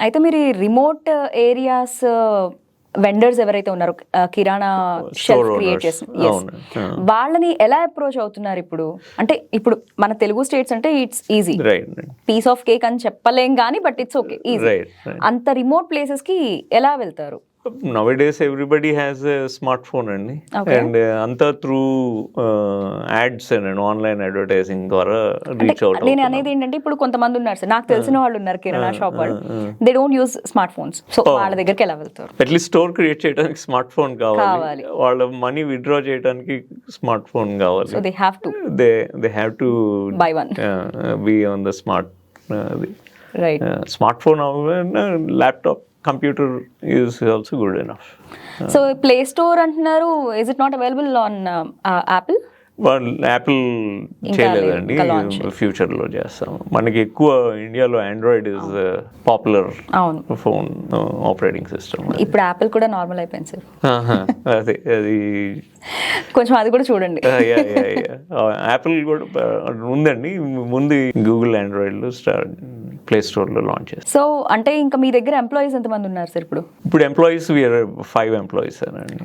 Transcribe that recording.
అయితే మీరు ఈ రిమోట్ ఏరియాస్ వెండర్స్ ఎవరైతే ఉన్నారో ఆ, కిరాణా షెల్ఫ్ క్రియేట్. చేసిన. వాళ్ళని ఎలా అప్రోచ్ అవుతున్నారు ఇప్పుడు? అంటే ఇప్పుడు మన తెలుగు స్టేట్స్ అంటే it's easy piece of cake అని చెప్పలేం కానీ బట్ ఇట్స్ ఓకే ఈజీ అంత రిమోట్ ప్లేసెస్కి ఎలా వెళ్తారు? Now days everybody has smart phone అండి. అండ్ అంతా త్రూ యాడ్స్ అండి ఆన్లైన్ అడ్వర్టైజింగ్ ద్వారా రీచ్ అవుట్ నేను అనేది ఏంటంటే ఇప్పుడు కొంతమంది ఉన్నారు సార్. నాకు తెలిసిన వాళ్ళు ఉన్నారు కిరాణా షాప్ వాళ్ళు. They don't use smart phones so వాళ్ళ దగ్గరికి ఎలా వెళ్తారు? అట్లీస్ట్ స్టోర్ క్రియేట్ చేయడానికి స్మార్ట్ ఫోన్ కావాలి. వాళ్ళ మనీ విత్డ్రా చేయడానికి స్మార్ట్ ఫోన్ సో కావాలి they have to they they have to buy one B on the smart right smart phone laptop computer is also good enough so play store అంటున్నారు. Is it not available on Apple Apple చేయలేదండి. ఇంకా launch. ఫ్యూచర్లో చేస్తాం. మనకి ఎక్కువ ఇండియాలో Android is popular అవును. Phone operating system ఇప్పుడు యాపిల్ కూడా నార్మల్ అయిపోయింది సార్ అదే అది కొంచెం అది కూడా చూడండి. యాపిల్ కూడా ఉందండి. ముందు గూగుల్ ఆండ్రాయిడ్లో స్టార్ ప్లే స్టోర్లో లాంచ్ చేస్తాం. సో అంటే ఇంకా మీ దగ్గర ఎంప్లాయీస్ ఎంతమంది ఉన్నారు సార్ ఇప్పుడు? ఇప్పుడు ఎంప్లాయీస్ వీఆర్ ఫైవ్ ఎంప్లాయీస్ అండి